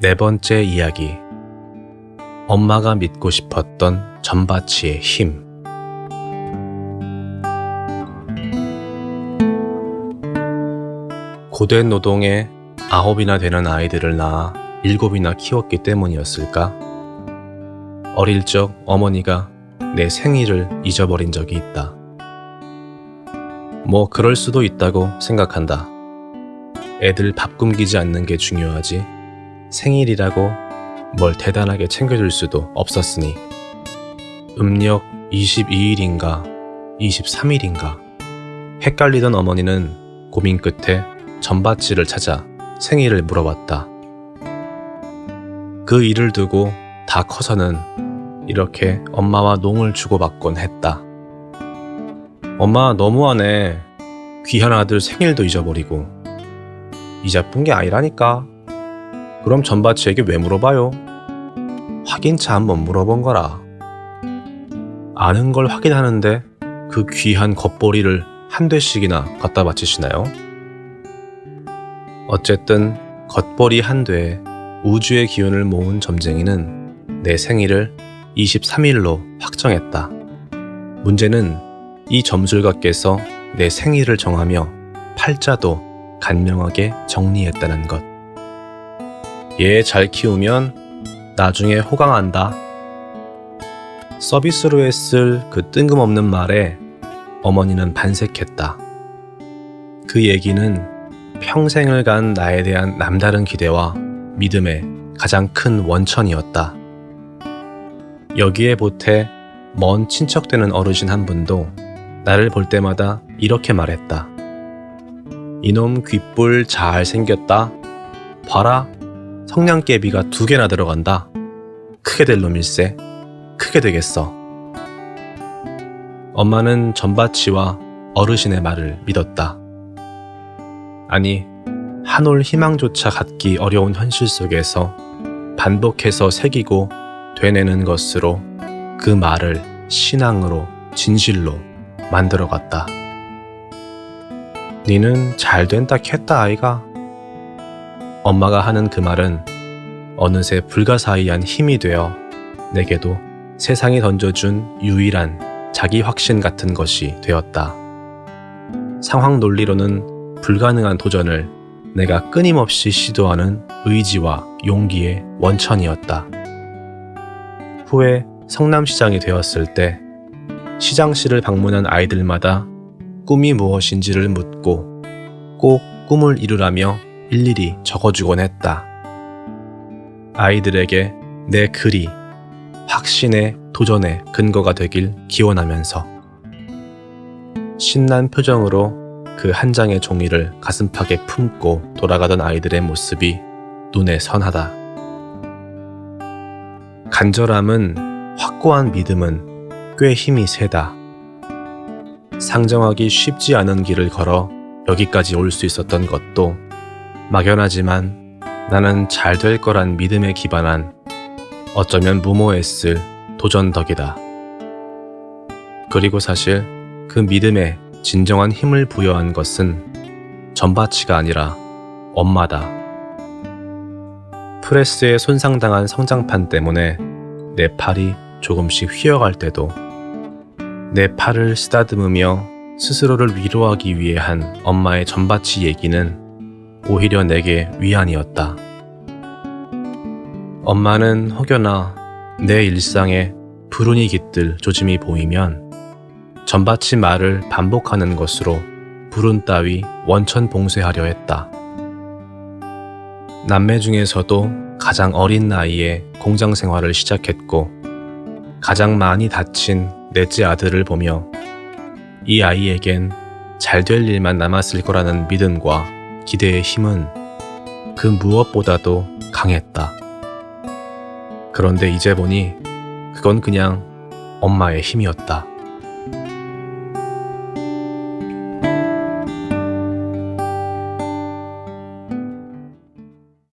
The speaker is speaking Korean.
네 번째 이야기. 엄마가 믿고 싶었던 전바치의 힘. 고된 노동에 아홉이나 되는 아이들을 낳아 일곱이나 키웠기 때문이었을까? 어릴 적 어머니가 내 생일을 잊어버린 적이 있다. 뭐 그럴 수도 있다고 생각한다. 애들 밥 굶기지 않는 게 중요하지. 생일이라고 뭘 대단하게 챙겨줄 수도 없었으니. 음력 22일인가 23일인가 헷갈리던 어머니는 고민 끝에 전바치를 찾아 생일을 물어봤다. 그 일을 두고 다 커서는 이렇게 엄마와 농을 주고받곤 했다. 엄마 너무하네. 귀한 아들 생일도 잊어버리고. 이자뿐 게 아니라니까. 그럼 전바치에게 왜 물어봐요? 확인차 한번 물어본 거라. 아는 걸 확인하는데 그 귀한 겉보리를 한 대씩이나 갖다 바치시나요? 어쨌든 겉보리 한 대에 우주의 기운을 모은 점쟁이는 내 생일을 23일로 확정했다. 문제는 이 점술가께서 내 생일을 정하며 팔자도 간명하게 정리했다는 것. 얘 잘 키우면 나중에 호강한다. 서비스로 했을 그 뜬금없는 말에 어머니는 반색했다. 그 얘기는 평생을 간 나에 대한 남다른 기대와 믿음의 가장 큰 원천이었다. 여기에 보태 먼 친척되는 어르신 한 분도 나를 볼 때마다 이렇게 말했다. 이놈 귓불 잘 생겼다. 봐라, 성냥개비가 두 개나 들어간다. 크게 될 놈일세. 크게 되겠어. 엄마는 전바치와 어르신의 말을 믿었다. 아니, 한올 희망조차 갖기 어려운 현실 속에서 반복해서 새기고 되뇌는 것으로 그 말을 신앙으로 진실로 만들어갔다. 니는 잘 된다 했다 아이가. 엄마가 하는 그 말은 어느새 불가사의한 힘이 되어 내게도 세상이 던져준 유일한 자기 확신 같은 것이 되었다. 상황 논리로는 불가능한 도전을 내가 끊임없이 시도하는 의지와 용기의 원천이었다. 후에 성남시장이 되었을 때 시장실을 방문한 아이들마다 꿈이 무엇인지를 묻고 꼭 꿈을 이루라며 일일이 적어주곤 했다. 아이들에게 내 글이 확신의 도전의 근거가 되길 기원하면서 신난 표정으로 그 한 장의 종이를 가슴팍에 품고 돌아가던 아이들의 모습이 눈에 선하다. 간절함은 확고한 믿음은 꽤 힘이 세다. 상정하기 쉽지 않은 길을 걸어 여기까지 올 수 있었던 것도 막연하지만 나는 잘 될 거란 믿음에 기반한 어쩌면 무모했을 도전 덕이다. 그리고 사실 그 믿음에 진정한 힘을 부여한 것은 전바치가 아니라 엄마다. 프레스에 손상당한 성장판 때문에 내 팔이 조금씩 휘어갈 때도 내 팔을 쓰다듬으며 스스로를 위로하기 위해 한 엄마의 전바치 얘기는 오히려 내게 위안이었다. 엄마는 혹여나 내 일상에 불운이 깃들 조짐이 보이면 전바치 말을 반복하는 것으로 불운 따위 원천 봉쇄하려 했다. 남매 중에서도 가장 어린 나이에 공장 생활을 시작했고 가장 많이 다친 넷째 아들을 보며 이 아이에겐 잘 될 일만 남았을 거라는 믿음과 기대의 힘은 그 무엇보다도 강했다. 그런데 이제 보니 그건 그냥 엄마의 힘이었다.